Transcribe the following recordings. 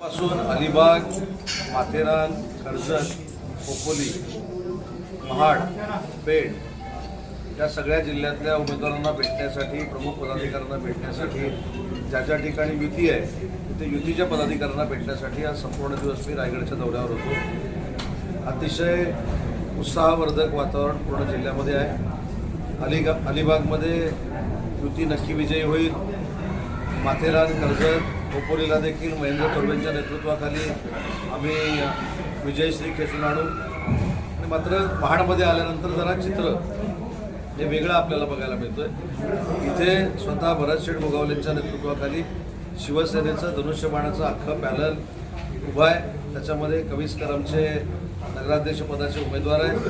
पासून अलिबाग माथेरान कर्जत खोपोली महाड पेड या सगळ्या जिल्ह्यातल्या उमेदवारांना भेटण्यासाठी प्रमुख पदाधिकाऱ्यांना भेटण्यासाठी ज्या ज्या ठिकाणी युती आहे तिथे युतीच्या पदाधिकाऱ्यांना भेटण्यासाठी आज संपूर्ण दिवस मी रायगडच्या दौऱ्यावर होतो. अतिशय उत्साहवर्धक वातावरण पूर्ण जिल्ह्यामध्ये आहे. अलिगा अलिबागमध्ये युती नक्की विजयी होईल. माथेरान कर्जत खोपोलीला देखील महेंद्र कर्वेंच्या नेतृत्वाखाली आम्ही विजयश्री खेचून आणू. आणि मात्र पहाडमध्ये आल्यानंतर जरा चित्र हे वेगळं आपल्याला बघायला मिळतंय. इथे स्वतः भरत शेठ गोगावलेंच्या नेतृत्वाखाली शिवसेनेचं धनुष्यबाणाचं अख्खं पॅनल उभं आहे. त्याच्यामध्ये कविस्कर आमचे नगराध्यक्ष पदाचे उमेदवार आहेत.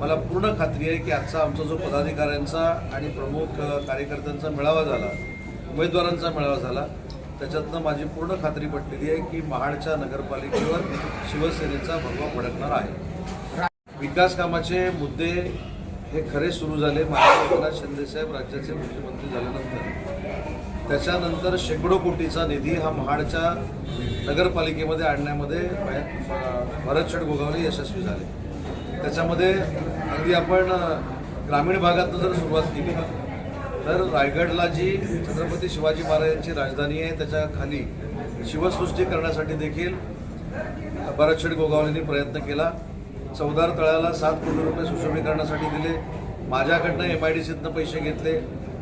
मला पूर्ण खात्री आहे की आजचा आमचा जो पदाधिकाऱ्यांचा आणि प्रमुख कार्यकर्त्यांचा मेळावा झाला उमेदवारांचा मेळावा झाला त्याच्यातनं माझी पूर्ण खात्री पटलेली आहे की महाडच्या नगरपालिकेवर शिवसेनेचा भगवा फडकणार आहे. विकास कामाचे मुद्दे हे खरे सुरू झाले. महाराज एकनाथ शिंदेसाहेब राज्याचे मुख्यमंत्री झाल्यानंतर. त्याच्यानंतर शेकडो कोटीचा निधी हा महाडच्या नगरपालिकेमध्ये आणण्यामध्ये भा- भरत गोगावले यशस्वी झाले. त्याच्यामध्ये अगदी आपण ग्रामीण भागातनं जर सुरुवात केली तर रायगडला जी छत्रपती शिवाजी महाराजांची राजधानी आहे त्याच्याखाली शिवसृष्टी करण्यासाठी देखील बराचशेड गोगावलेंनी प्रयत्न केला. चौदार तळ्याला सात कोटी रुपये सुशोभीकरणासाठी दिले. माझ्याकडनं एम आय डी सीतनं पैसे घेतले.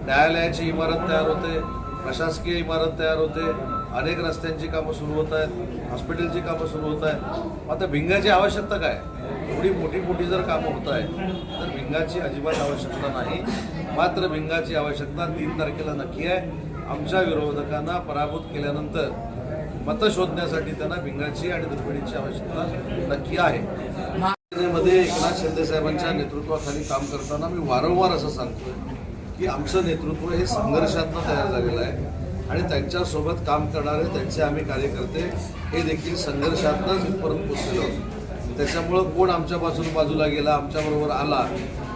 न्यायालयाची इमारत तयार होते. प्रशासकीय इमारत तयार होते. अनेक रस्त्यांची कामं सुरू होत आहेत हॉस्पिटलची कामं सुरू होत आहेत. आता भिंगाची आवश्यकता काय? एवढी मोठी मोठी जर कामं होत आहेत तर भिंगाची अजिबात आवश्यकता नाही. मात्र भिंगाची आवश्यकता तीन तारखेला नक्की आहे. आमच्या विरोधकांना पराभूत केल्यानंतर मतं शोधण्यासाठी त्यांना भिंगाची आणि दुर्बिणीची आवश्यकता नक्की आहे. मध्ये एकनाथ शिंदे साहेबांच्या नेतृत्वाखाली काम करताना मी वारंवार असं सांगतोय की आमचं नेतृत्व हे संघर्षातनं तयार झालेलं आहे. आणि त्यांच्यासोबत काम करणारे त्यांचे आम्ही कार्यकर्ते हे देखील संघर्षातनंच इथपर्यंत पोचलेलो त्याच्यामुळं कोण आमच्यापासून बाजूला गेला आमच्याबरोबर आला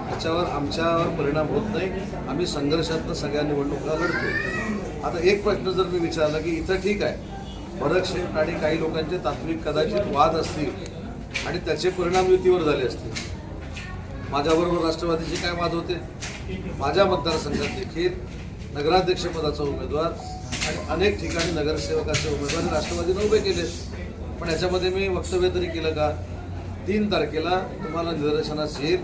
त्याच्यावर आमच्यावर परिणाम होत नाही. आम्ही संघर्षातनं सगळ्या निवडणुका लढतो आता एक प्रश्न जर मी विचारला की इथं ठीक आहे. पदक्षेप आणि काही लोकांचे तात्विक कदाचित वाद असतील आणि त्याचे परिणाम युतीवर झाले असतील. माझ्याबरोबर राष्ट्रवादीचे काय वाद होते? माझ्या मतदारसंघात देखील नगराध्यक्षपदाचा उमेदवार आणि अनेक ठिकाणी नगरसेवकाचे उमेदवार राष्ट्रवादीनं राष्ट्रवादीने उभे केले. पण याच्यामध्ये मी वक्तव्य तरी केलं का? तीन तारखेला तुम्हाला निदर्शनास येईल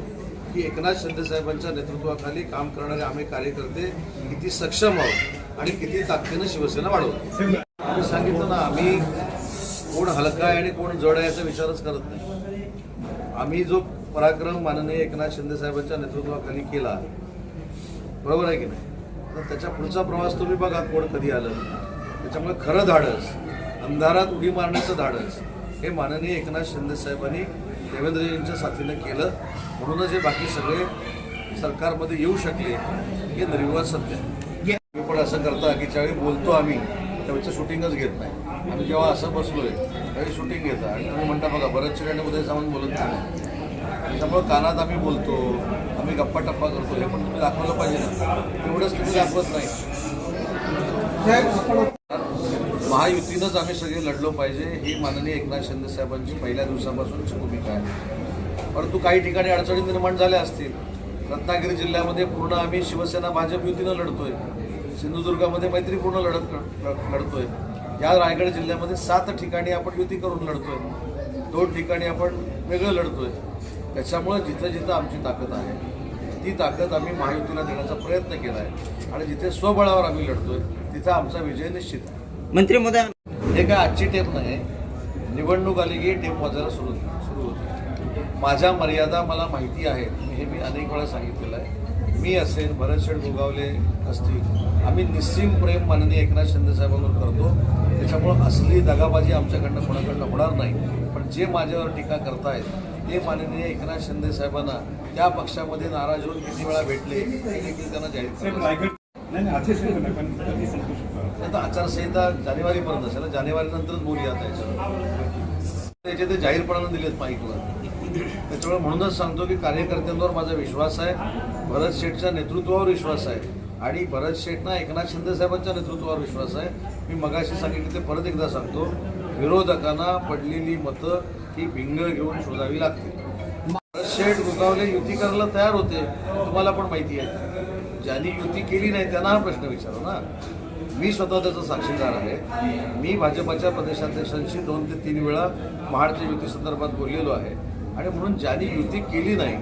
की एकनाथ शिंदेसाहेबांच्या नेतृत्वाखाली काम करणारे आम्ही कार्यकर्ते किती सक्षम आहोत आणि किती ताकदीनं शिवसेना वाढवतो आम्ही सांगितलं ना आम्ही कोण हलका आहे आणि कोण जड आहे याचा विचारच करत नाही. आम्ही जो पराक्रम माननीय एकनाथ शिंदेसाहेबांच्या नेतृत्वाखाली केला बरोबर आहे की नाही? तर त्याच्या पुढचा प्रवास तुम्ही बघा कोण कधी आलं. त्याच्यामुळे खरं धाडस. अंधारात उडी मारण्याचं धाडस. हे माननीय एकनाथ शिंदे साहेबांनी देवेंद्रजींच्या साथीनं केलं. म्हणूनच हे बाकी सगळे सरकारमध्ये येऊ शकले. हे निर्विवाद सत्य. तुम्ही मी पण असं करता की ज्यावेळी बोलतो आम्ही त्यावेळेचं शूटिंगच घेत नाही. आम्ही जेव्हा असं बसलोय त्यावेळी शूटिंग घेता. आणि तुम्ही म्हणता बघा बरंच आणि उदय सावंत बोलत नाही. त्यामुळं कानात आम्ही बोलतो आम्ही गप्पा टप्पा करतो हे पण तुम्ही दाखवलं पाहिजे ना. एवढंच तुम्ही दाखवत नाही. महायुतीनंच आम्ही सगळे लढलो पाहिजे ही माननीय एकनाथ शिंदे साहेबांची पहिल्या दिवसापासूनची भूमिका आहे. परंतु काही ठिकाणी अडचणी निर्माण झाल्या असतील. रत्नागिरी जिल्ह्यामध्ये पूर्ण आम्ही शिवसेना भाजप युतीनं लढतोय. सिंधुदुर्गामध्ये मैत्रीपूर्ण लढत लढतोय. या रायगड जिल्ह्यामध्ये सात ठिकाणी आपण युती करून लढतोय. दोन ठिकाणी आपण वेगळं लढतोय. त्याच्यामुळे जिथं जिथं आमची ताकद आहे ती ताकद आम्ही महायुतीला देण्याचा प्रयत्न केला आहे. आणि जिथे स्वबळावर आम्ही लढतोय तिथं आमचा विजय निश्चित आहे. मंत्री महोदय हे काय आजची टेप नाही निवडणूक आली की टेप वाजायला सुरू सुरू होते. माझ्या मर्यादा मला माहिती आहेत हे मी अनेक वेळा सांगितलेलं आहे. मी असेल भरतशेठ गोगावले असतील आम्ही निस्सीम प्रेम माननीय एकनाथ शिंदे साहेबांवर करतो. त्याच्यामुळं असली दगाबाजी आमच्याकडनं कोणाकडनं होणार नाही. पण जे माझ्यावर टीका करतायत ते माननीय एकनाथ शिंदे साहेबांना त्या पक्षामध्ये नाराज होऊन किती वेळा भेटले हे देखील त्यांना जाहीर आता आचारसंहिता जानेवारीपर्यंत असेल. जानेवारी नंतरच बोलूया त्याचे ते जाहीरपणानं दिलेत माईकवर. त्याच्यामुळे म्हणूनच सांगतो की कार्यकर्त्यांवर माझा विश्वास आहे. भरत शेठच्या नेतृत्वावर विश्वास आहे. आणि भरत शेठना एकनाथ शिंदे साहेबांच्या नेतृत्वावर विश्वास आहे. मी मगाशी सांगितलं ते परत एकदा सांगतो. विरोधकांना पडलेली मतं ही भिंग घेऊन शोधावी लागते. शेठ गुगावले युती करायला तयार होते तुम्हाला पण माहिती आहे. ज्यांनी युती केली नाही त्यांना हा प्रश्न विचारू ना. मी स्वतः त्याचा साक्षीदार आहे. मी भाजपाच्या प्रदेशाध्यक्षांशी दोन ते तीन वेळा महाडच्या युती संदर्भात बोललेलो आहे. आणि म्हणून ज्यांनी युती केली नाही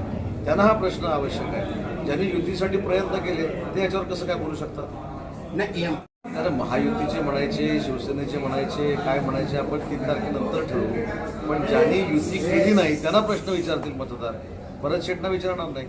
त्यांना हा प्रश्न आवश्यक आहे. ज्यांनी युतीसाठी प्रयत्न केले ते याच्यावर कसं काय बोलू शकतात? नाही एम अरे महायुतीचे म्हणायचे शिवसेनेचे म्हणायचे काय म्हणायचे आपण तीन तारखेनंतर ठरवू. पण ज्यांनी युती केली नाही त्यांना प्रश्न विचारतील मतदार. परत शेटना विचारणार नाही.